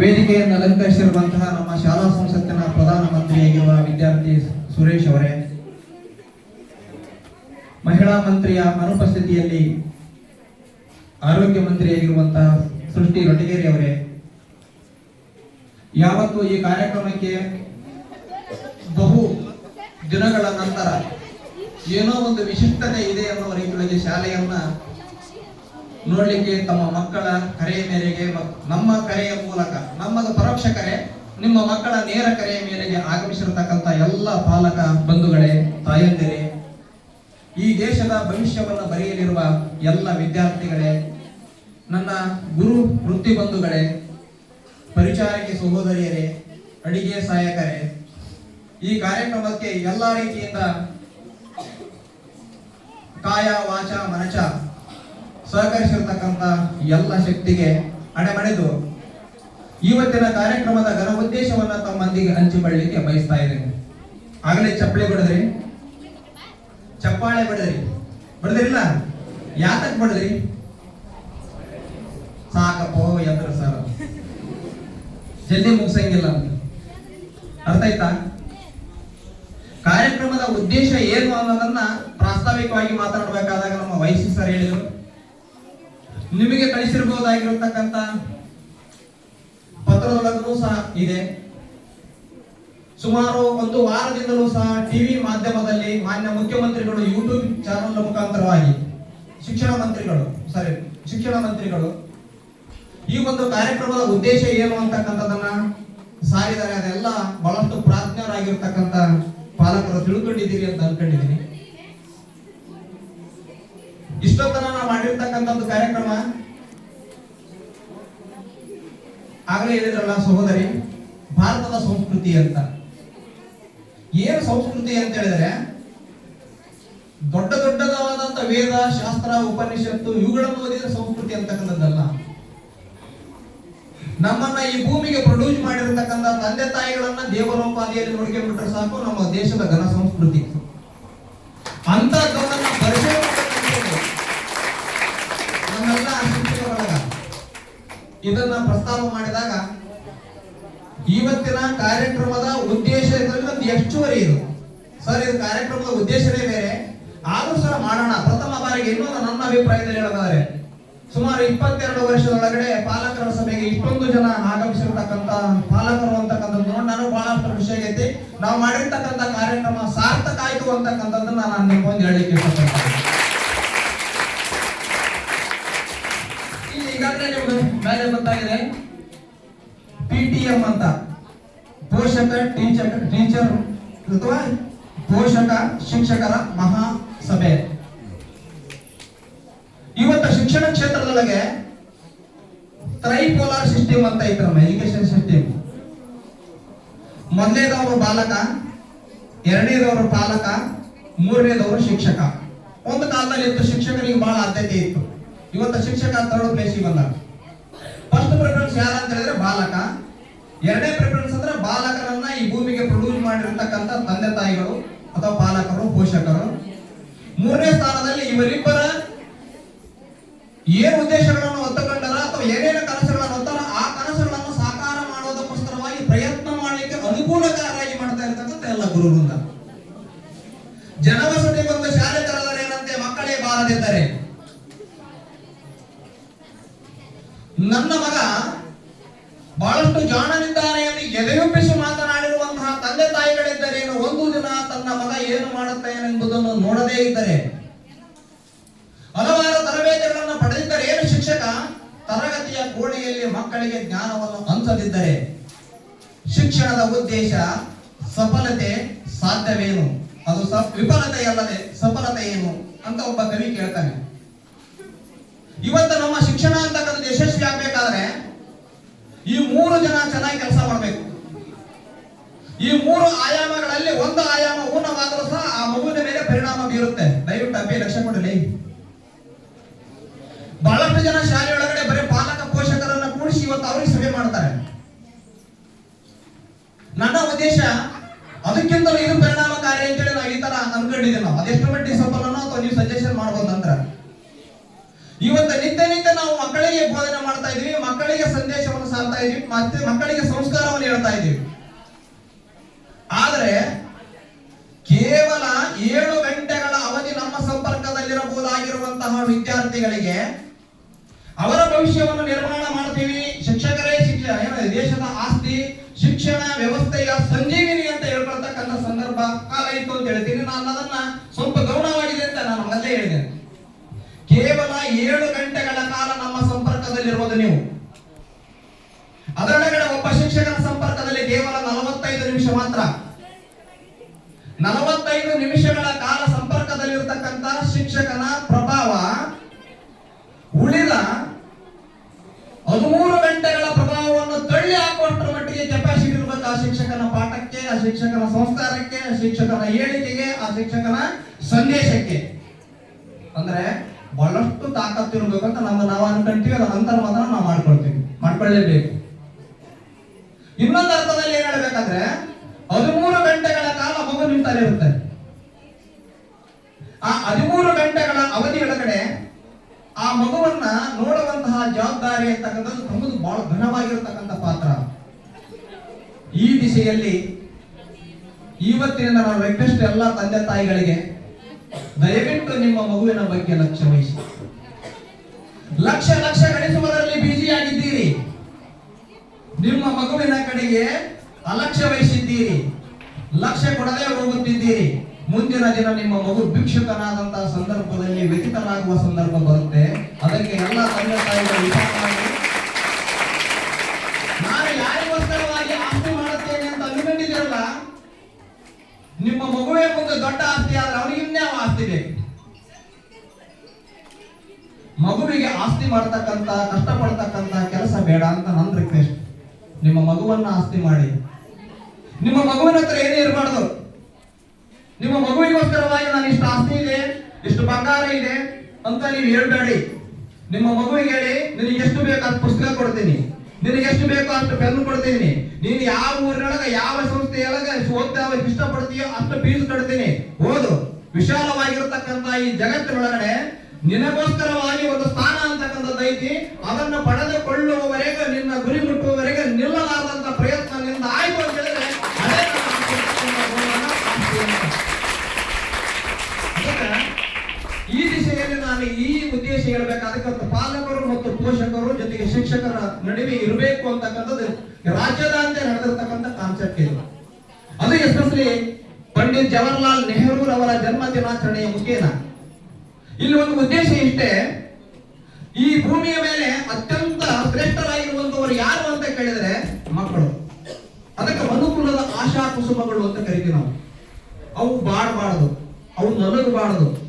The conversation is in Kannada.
ವೇದಿಕೆಯನ್ನು ಅಲಂಕರಿಸಿರುವಂತಹ ನಮ್ಮ ಶಾಲಾ ಸಂಸತ್ತಿನ ಪ್ರಧಾನ ಮಂತ್ರಿಯಾಗಿರುವ ವಿದ್ಯಾರ್ಥಿ ಸುರೇಶ್ ಅವರೇ, ಮಹಿಳಾ ಮಂತ್ರಿಯ ಅನುಪಸ್ಥಿತಿಯಲ್ಲಿ ಆರೋಗ್ಯ ಮಂತ್ರಿಯಾಗಿರುವಂತಹ ಸೃಷ್ಟಿ ರೊಟಗೇರಿ ಅವರೇ, ಯಾವತ್ತು ಈ ಕಾರ್ಯಕ್ರಮಕ್ಕೆ ಬಹು ದಿನಗಳ ನಂತರ ಏನೋ ಒಂದು ವಿಶಿಷ್ಟತೆ ಇದೆ ಅನ್ನುವ ರೀತಿಯಲ್ಲಿ ಶಾಲೆಯನ್ನ ನೋಡ್ಲಿಕ್ಕೆ ತಮ್ಮ ಮಕ್ಕಳ ಕರೆಯ ಮೇರೆಗೆ ನಮ್ಮ ಕರೆಯ ಮೂಲಕ, ನಮ್ಮದು ಪರೋಕ್ಷ ಕರೆ, ನಿಮ್ಮ ಮಕ್ಕಳ ನೇರ ಕರೆಯ ಮೇರೆಗೆ ಆಗಮಿಸಿರತಕ್ಕಂಥ ಎಲ್ಲ ಪಾಲಕ ಬಂಧುಗಳೇ, ತಾಯಂದಿರೇ, ಈ ದೇಶದ ಭವಿಷ್ಯವನ್ನು ಬರೆಯಲಿರುವ ಎಲ್ಲ ವಿದ್ಯಾರ್ಥಿಗಳೇ, ನನ್ನ ಗುರು ವೃತ್ತಿ ಬಂಧುಗಳೇ, ಪರಿಚಾರಕಿ ಸಹೋದರಿಯರೇ, ಅಡಿಗೆ ಸಹಾಯಕರೇ, ಈ ಕಾರ್ಯಕ್ರಮಕ್ಕೆ ಎಲ್ಲ ರೀತಿಯಿಂದ ಕಾಯ, ವಾಚ, ಮನಚ ಸಹಕರಿಸಿರ್ತಕ್ಕಂಥ ಎಲ್ಲ ಶಕ್ತಿಗೆ ಅಡೆಮಣಿದು ಇವತ್ತಿನ ಕಾರ್ಯಕ್ರಮದ ಘನ ಉದ್ದೇಶವನ್ನ ತಮ್ಮಂದಿಗೆ ಹಂಚಿಕೊಳ್ಳಲಿಕ್ಕೆ ಬಯಸ್ತಾ ಇದ್ದೇನೆ. ಆಗಲೇ ಚಪ್ಪಳೆ ಬಿಡದ್ರಿ? ಚಪ್ಪಾಳೆ ಬಿಡದ್ರಿ? ಬಿಡದ್ರಿಲ್ಲ? ಯಾತಕ್ ಬಿಡದ್ರಿ? ಸಾಕಪ್ಪ ಯಂತ್ರ ಸರ್. ಜಲ್ದಿ ಮುಗಿಸಂಗಿಲ್ಲ ಅರ್ಥ ಆಯ್ತಾ? ಕಾರ್ಯಕ್ರಮದ ಉದ್ದೇಶ ಏನು ಅನ್ನೋದನ್ನ ಪ್ರಾಸ್ತಾವಿಕವಾಗಿ ಮಾತಾಡಬೇಕಾದಾಗ ನಮ್ಮ ವಯಸ್ಸು ಸರ್ ಹೇಳಿದರು. ನಿಮಗೆ ಕಳಿಸಿರಬಹುದಾಗಿರತಕ್ಕಂತ ಪತ್ರದೊಳಗೂ ಸಹ ಇದೆ. ಸುಮಾರು ಒಂದು ವಾರದಿಂದಲೂ ಸಹ ಟಿವಿ ಮಾಧ್ಯಮದಲ್ಲಿ ಮಾನ್ಯ ಮುಖ್ಯಮಂತ್ರಿಗಳು ಯೂಟ್ಯೂಬ್ ಚಾನೆಲ್ ಮುಖಾಂತರವಾಗಿ ಶಿಕ್ಷಣ ಮಂತ್ರಿಗಳು ಸಾರಿ ಶಿಕ್ಷಣ ಮಂತ್ರಿಗಳು ಈ ಒಂದು ಕಾರ್ಯಕ್ರಮದ ಉದ್ದೇಶ ಏನು ಅಂತಕ್ಕಂಥದನ್ನ ಸಾರಿದ್ದಾರೆ ಅದೆಲ್ಲ ಬಹಳಷ್ಟು ಪ್ರಾಜ್ಞರಾಗಿರ್ತಕ್ಕಂಥ ಪಾಲಕರು ತಿಳ್ಕೊಂಡಿದ್ದೀರಿ ಅಂತ ಅನ್ಕೊಂಡಿದ್ದೀನಿ. ಇಷ್ಟೊತ್ತನ ನಾವು ಮಾಡಿರ್ತಕ್ಕಂಥದ್ದು ಕಾರ್ಯಕ್ರಮ. ಆಗಲೇ ಹೇಳಿದ್ರಲ್ಲ ಸಹೋದರಿ, ಭಾರತದ ಸಂಸ್ಕೃತಿ ಅಂತ. ಏನು ಸಂಸ್ಕೃತಿ ಅಂತ ಹೇಳಿದ್ರೆ, ದೊಡ್ಡ ದೊಡ್ಡದಾದಂತ ವೇದ, ಶಾಸ್ತ್ರ, ಉಪನಿಷತ್ತು, ಇವುಗಳನ್ನು ಓದಿದ್ರೆ ಸಂಸ್ಕೃತಿ ಅಂತಕ್ಕಂಥದ್ದಲ್ಲ. ನಮ್ಮನ್ನ ಈ ಭೂಮಿಗೆ ಪ್ರೊಡ್ಯೂಸ್ ಮಾಡಿರತಕ್ಕಂಥ ತಂದೆ ತಾಯಿಗಳನ್ನ ದೇವರೋಪಾದಿಯಲ್ಲಿ ನೋಡ್ಕೊಂಡ್ಬಿಟ್ರೆ ಸಾಕು, ನಮ್ಮ ದೇಶದ ಘನ ಸಂಸ್ಕೃತಿ. ಅಂತ ಪರಿಚಯ ಮಾಡ್ತಕ್ಕಂಥದ್ದು ಇದನ್ನ ಪ್ರಸ್ತಾಪ ಮಾಡಿದಾಗ ಇವತ್ತಿನ ಕಾರ್ಯಕ್ರಮದ ಒಂದು ಹೆಚ್ಚುವರಿ ಇದು. ಸರ್, ಇದು ಕಾರ್ಯಕ್ರಮದ ಉದ್ದೇಶವೇ ಬೇರೆ. ಆದ್ರೂ ಸಹ ಮಾಡೋಣ. ಪ್ರಥಮ ಬಾರಿಗೆ ಇನ್ನೊಂದು ನನ್ನ ಅಭಿಪ್ರಾಯದಲ್ಲಿ ಹೇಳೋದಾದ್ರೆ, ಸುಮಾರು ಇಪ್ಪತ್ತೆರಡು ವರ್ಷದೊಳಗಡೆ ಪಾಲಕರ ಸಭೆಗೆ ಇಷ್ಟೊಂದು ಜನ ಆಗಮಿಸಿರ್ತಕ್ಕಂಥ ಪಾಲಕರು ಅಂತಕ್ಕಂಥದ್ದು ನೋಡಿ ನಾನು ಬಹಳಷ್ಟು ಖುಷಿ ಆಗೈತಿ. ನಾವು ಮಾಡಿರ್ತಕ್ಕಂಥ ಕಾರ್ಯಕ್ರಮ ಸಾರ್ಥಕ ಆಯ್ತು ಅಂತಕ್ಕಂಥದ್ದನ್ನ ನಾನು ನಿಮ್ಗೊಂದು ಹೇಳಲಿಕ್ಕೆ ಇಷ್ಟಪಡ್ತೀನಿ. ಎಂ ಅಂತ. ಪೋಷಕ, ಟೀಚರ್ ಟೀಚರ್ ಅಥವಾ ಪೋಷಕ, ಶಿಕ್ಷಕರ ಮಹಾಸಭೆ. ಇವತ್ತು ಶಿಕ್ಷಣ ಕ್ಷೇತ್ರದೊಳಗೆ ತ್ರೈಪೋಲಾರ್ ಸಿಸ್ಟಮ್ ಅಂತ ನಮ್ಮ ಎಜುಕೇಶನ್ ಸಿಸ್ಟಮ್ ಮೊದಲನೇದವರು ಬಾಲಕ, ಎರಡನೇದವರು ಪಾಲಕ, ಮೂರನೇದವರು ಶಿಕ್ಷಕ. ಒಂದು ಕಾಲದಲ್ಲಿ ಇತ್ತು, ಶಿಕ್ಷಕರಿಗೆ ಬಹಳ ಆದ್ಯತೆ ಇತ್ತು. ಇವತ್ತು ಶಿಕ್ಷಕ ಥರ್ಡ್ ಪ್ಲೇಸಿಗೆ ಬಂದ ಫಸ್ಟ್ ಪ್ರಿಫರೆನ್ಸ್ ಯಾರಂತ ಹೇಳಿದ್ರೆ ಬಾಲಕ. ಎರಡನೇ ಪ್ರಿಫರೆನ್ಸ್ ಅಂದ್ರೆ ಬಾಲಕರನ್ನ ಈ ಭೂಮಿಗೆ ಪ್ರೊಡ್ಯೂಸ್ ಮಾಡಿರ್ತಕ್ಕಂಥ ತಂದೆ ತಾಯಿಗಳು ಅಥವಾ ಪಾಲಕರು, ಪೋಷಕರು. ಮೂರನೇ ಸ್ಥಾನದಲ್ಲಿ ಇವರಿಬ್ಬರ ಏನು ಉದ್ದೇಶಗಳನ್ನು ಹೊತ್ತುಕೊಂಡಾರ ಅಥವಾ ಏನೇನು ಕನಸುಗಳನ್ನು ಹೊತ್ತಾರ, ಆ ಕನಸುಗಳನ್ನು ಸಾಕಾರ ಮಾಡೋದಕ್ಕೋಸ್ಕರವಾಗಿ ಪ್ರಯತ್ನ ಮಾಡಲಿಕ್ಕೆ ಅನುಕೂಲಕಾರರಾಗಿ ಮಾಡ್ತಾ ಇರ್ತಕ್ಕಂಥ ಎಲ್ಲ ಗುರುವೃಂದ. ಜನವಸತಿ ಬಂದು ಶಾಲೆ ತರದರೆ ಏನಂತೆ? ಮಕ್ಕಳೇ ಬಾರದಿದ್ದರೆ. ನನ್ನ ಮಗ ಬಹಳಷ್ಟು ಜಾಣನಿದ್ದಾನೆ ಎಂದು ಎದೆಯೊಪ್ಪಿಸಿ ಮಾತನಾಡಿರುವಂತಹ ತಂದೆ ತಾಯಿಗಳಿದ್ದರೇನು ಒಂದು ದಿನ ತನ್ನ ಮಗ ಏನು ಮಾಡುತ್ತಾನೆಂಬುದನ್ನು ನೋಡದೇ ಇದ್ದರೆ ಹಲವಾರು ತರಬೇತಿಗಳನ್ನು ಪಡೆದಿದ್ದರೆ ಏನು ಶಿಕ್ಷಕ? ತರಗತಿಯ ಕೋಣೆಯಲ್ಲಿ ಮಕ್ಕಳಿಗೆ ಜ್ಞಾನವನ್ನು ಹಂಚದಿದ್ದರೆ ಶಿಕ್ಷಣದ ಉದ್ದೇಶ ಸಫಲತೆ ಸಾಧ್ಯವೇನು? ಅದು ವಿಫಲತೆ ಅಲ್ಲದೆ ಸಫಲತೆ ಏನು ಅಂತ ಒಬ್ಬ ಕವಿ ಕೇಳ್ತಾನೆ. ಇವತ್ತು ನಮ್ಮ ಶಿಕ್ಷಣ ಅಂತಕ್ಕಂಥದ್ದು ಯಶಸ್ವಿ ಆಗ್ಬೇಕಾದ್ರೆ ಈ ಮೂರು ಜನ ಚೆನ್ನಾಗಿ ಕೆಲಸ ಮಾಡಬೇಕು. ಈ ಮೂರು ಆಯಾಮಗಳಲ್ಲಿ ಒಂದು ಆಯಾಮ ಊನವಾದರೂ ಸಹ ಆ ಮಗುವಿನ ಮೇಲೆ ಪರಿಣಾಮ ಬೀರುತ್ತೆ. ದಯವಿಟ್ಟು ಅಪ್ಪಿ ಲಕ್ಷ್ಯ ಕೊಡಲಿ ಬಹಳಷ್ಟು ಜನ ಶಾಲೆಯೊಳಗಡೆ ಬರೀ ಪಾಲಕ ಪೋಷಕರನ್ನ ಕೂಡಿಸಿ ಇವತ್ತು ಅವ್ರಿಗೆ ಸಭೆ ಮಾಡ್ತಾರೆ. ನನ್ನ ಉದ್ದೇಶ, ಅದಕ್ಕಿಂತಲೂ ಇದು ಪರಿಣಾಮಕಾರಿ ಅಂತೇಳಿ ನಾವು ಈ ತರ ಅನ್ಕೊಂಡಿದ್ದೀವಿ ನಾವು. ಅದೆಷ್ಟು ಮಟ್ಟಿಗೆ ಸಫಲನೋ ಅಥವಾ ನೀವು ಸಜೆಷನ್ ಮಾಡ್ಬೋದು ನಂತರ. ಇವತ್ತು ನಿತ್ಯ ನಿತ್ಯ ನಾವು ಮಕ್ಕಳಿಗೆ ಬೋಧನೆ ಮಾಡ್ತಾ ಇದೀವಿ, ಮಕ್ಕಳಿಗೆ ಸಂದೇಶವನ್ನು ಸಾರ್ತಾ ಇದೀವಿ, ಮತ್ತೆ ಮಕ್ಕಳಿಗೆ ಸಂಸ್ಕಾರವನ್ನು ಹೇಳ್ತಾ ಇದೀವಿ. ಆದರೆ ಕೇವಲ ಏಳು ಗಂಟೆಗಳ ಅವಧಿ ನಮ್ಮ ಸಂಪರ್ಕದಲ್ಲಿರಬಹುದಾಗಿರುವಂತಹ ವಿದ್ಯಾರ್ಥಿಗಳಿಗೆ ಅವರ ಭವಿಷ್ಯವನ್ನು ನಿರ್ಮಾಣ ಮಾಡ್ತೀವಿ. ಶಿಕ್ಷಕರೇ ಶಿಕ್ಷಣ ದೇಶದ ಆಸ್ತಿ, ಶಿಕ್ಷಣ ವ್ಯವಸ್ಥೆಯ ಸಂಜೀವಿನಿ ಅಂತ ಹೇಳ್ಕೊಳ್ತಕ್ಕಂಥ ಸಂದರ್ಭ ಏಳು ಗಂಟೆಗಳ ಕಾಲ ನಮ್ಮ ಸಂಪರ್ಕದಲ್ಲಿರುವುದು ನೀವು. ಅದರೊಳಗಡೆ ಒಬ್ಬ ಶಿಕ್ಷಕನ ಸಂಪರ್ಕದಲ್ಲಿ ಕೇವಲ ನಲವತ್ತೈದು ನಿಮಿಷ ಮಾತ್ರ. ನಲವತ್ತೈದು ನಿಮಿಷಗಳ ಕಾಲ ಸಂಪರ್ಕದಲ್ಲಿರ್ತಕ್ಕಂಥ ಶಿಕ್ಷಕನ ಪ್ರಭಾವ ಉಳಿದ ಹದಿಮೂರು ಗಂಟೆಗಳ ಪ್ರಭಾವವನ್ನು ತಳ್ಳಿ ಹಾಕುವಷ್ಟರ ಮಟ್ಟಿಗೆ ಕೆಪಾಸಿಟಿ ಇರಬೇಕು ಆ ಶಿಕ್ಷಕನ ಪಾಠಕ್ಕೆ, ಆ ಶಿಕ್ಷಕನ ಸಂಸ್ಕಾರಕ್ಕೆ, ಆ ಶಿಕ್ಷಕನ ಹೇಳಿಕೆಗೆ, ಆ ಶಿಕ್ಷಕನ ಸಂದೇಶಕ್ಕೆ. ಅಂದ್ರೆ ಬಹಳಷ್ಟು ತಾಕತ್ತು ಇರಬೇಕಂತ ನಮ್ಮ ನಾವು ಅನ್ಕೊಂತೀವಿ ಅದ ನಂತರ ಮಾತ್ರ ನಾವು ಮಾಡ್ಕೊಳ್ತೀವಿ. ಮಾಡ್ಕೊಳ್ಳೇಬೇಕು. ಇನ್ನೊಂದು ಅರ್ಥದಲ್ಲಿ ಏನ್ ಹೇಳ್ಬೇಕಂದ್ರೆ, ಹದಿಮೂರು ಗಂಟೆಗಳ ಕಾಲ ಮಗು ನಿಂತಲ್ಲಿ ಇರುತ್ತೆ. ಆ ಹದಿಮೂರು ಗಂಟೆಗಳ ಅವಧಿ ಒಳಗಡೆ ಆ ಮಗುವನ್ನ ನೋಡುವಂತಹ ಜವಾಬ್ದಾರಿ ಅಂತಕ್ಕಂಥದ್ದು ತಮ್ಮದು ಬಹಳ ಘನವಾಗಿರತಕ್ಕಂಥ ಪಾತ್ರ. ಈ ದಿಶೆಯಲ್ಲಿ ಇವತ್ತಿನಿಂದ ನಾನು ರಿಕ್ವೆಸ್ಟ್ ಎಲ್ಲ ತಂದೆ ತಾಯಿಗಳಿಗೆ ದಯವಿಟ್ಟು ನಿಮ್ಮ ಮಗುವಿನ ಬಗ್ಗೆ ಲಕ್ಷ್ಯ ವಹಿಸಿ. ಲಕ್ಷ ಲಕ್ಷ ಗಳಿಸುವುದರಲ್ಲಿ ಆಗಿದ್ದೀರಿ. ನಿಮ್ಮ ಮಗುವಿನ ಕಡೆಗೆ ಅಲಕ್ಷ್ಯ ವಹಿಸಿದ್ದೀರಿ. ಲಕ್ಷ್ಯ ಕೊಡದೆ ಹೋಗುತ್ತಿದ್ದೀರಿ. ಮುಂದಿನ ದಿನ ನಿಮ್ಮ ಮಗು ಭಿಕ್ಷುಕನಾದಂತಹ ಸಂದರ್ಭದಲ್ಲಿ ವ್ಯತೀತನಾಗುವ ಸಂದರ್ಭ ಬರುತ್ತೆ. ಅದಕ್ಕೆ ಎಲ್ಲ ತಂದೆ ತಾಯಿಗಳು ನಾನು ಯಾರಿಗೋಸ್ಕರವಾಗಿ ಆಸ್ತಿ ಮಾಡುತ್ತೇನೆ ಅಂತ ನಿಮ್ಮ ಮಗುವೇ ಮುಂದೆ ದೊಡ್ಡ ಬೇಕು ಮಗುವಿಗೆ ಆಸ್ತಿ ಮಾಡ್ತಕ್ಕಂತ ಕಷ್ಟಪಡ್ತಕ್ಕಂತ ಕೆಲಸ ಬೇಡ ಅಂತ ನನ್ನ ರಿಕ್ವೆಸ್ಟ್ ನಿಮ್ಮ ಮಗುವನ್ನ ಆಸ್ತಿ ಮಾಡಿ. ನಿಮ್ಮ ಮಗುವಿನ ಹತ್ರ ಏನೇ ಇರಬಾರ್ದು. ನಿಮ್ಮ ಮಗುವಿಗೋಸ್ಕರವಾಗಿ ನಾನು ಇಷ್ಟು ಆಸ್ತಿ ಇದೆ, ಇಷ್ಟು ಬಂಗಾರ ಇದೆ ಅಂತ ನೀವು ಹೇಳ್ಬೇಡಿ. ನಿಮ್ಮ ಮಗುವಿಗೆ ಹೇಳಿ, ನಿನಗೆ ಎಷ್ಟು ಬೇಕು ಅಷ್ಟು ಪುಸ್ತಕ ಕೊಡ್ತೀನಿ. ನಿನಗೆ ಎಷ್ಟು ಬೇಕೋ ಅಷ್ಟು ಪೆನ್ ಕೊಡ್ತೀನಿ. ನೀನು ಯಾವ ಊರಿನೊಳಗ, ಯಾವ ಸಂಸ್ಥೆಯೊಳಗೆ ಓದ್ತಾ ಇಷ್ಟಪಡ್ತೀಯೋ ಅಷ್ಟು ಫೀಸ್ ಕೊಡ್ತೀನಿ ಓದು. ವಿಶಾಲವಾಗಿರತಕ್ಕಂತ ಈ ಜಗತ್ತಿನೊಳಗಡೆ ನಿನಗೋಸ್ಕರವಾಗಿ ಒಂದು ಸ್ಥಾನ ಅಂತಕ್ಕಂಥದ್ದು ಐತಿ. ಅದನ್ನು ಪಡೆದುಕೊಳ್ಳುವವರೆಗೆ ನಿನ್ನ ಗುರಿ ಮುಟ್ಟುವವರೆಗೆ ನಿಲ್ಲಲಾರದಂತ ಪ್ರಯತ್ನ ನಿಂದ ಆಯ್ತು ಅಂತ ಹೇಳಿದ್ರೆ ಈ ದಿಶೆಯಲ್ಲಿ ನಾನು ಈ ಉದ್ದೇಶ ಹೇಳ್ಬೇಕಾದಕ್ಕೆ ಪಾಲಕರು ಮತ್ತು ಪೋಷಕರು ಜೊತೆಗೆ ಶಿಕ್ಷಕರ ನಡುವೆ ಇರಬೇಕು ಅಂತಕ್ಕಂಥದ್ದು ರಾಜ್ಯದಾದ್ಯಂತ ನಡೆದಿರ್ತಕ್ಕಂಥ ಕಾನ್ಸೆಪ್ಟ್ ಇದು. ಅದು ಎಸ್ಪೆಷಲಿ ಪಂಡಿತ್ ಜವಾಹರ್ಲಾಲ್ ನೆಹರು ಅವರ ಜನ್ಮ ದಿನಾಚರಣೆಯ ಮುಖೇನ. ಇಲ್ಲಿ ಒಂದು ಉದ್ದೇಶ ಇಷ್ಟೇ. ಈ ಭೂಮಿಯ ಮೇಲೆ ಅತ್ಯಂತ ಶ್ರೇಷ್ಠರಾಗಿರುವಂತವರು ಯಾರು ಅಂತ ಕೇಳಿದರೆ ಮಕ್ಕಳು. ಅದಕ್ಕೆ ಮನುಕುಲದ ಆಶಾ ಕುಸುಮಗಳು ಅಂತ ಕರಿತೀವಿ ನಾವು. ಅವು ಬಾಡಬಾರದು. ಅವು ನಲಗಬಾರದು.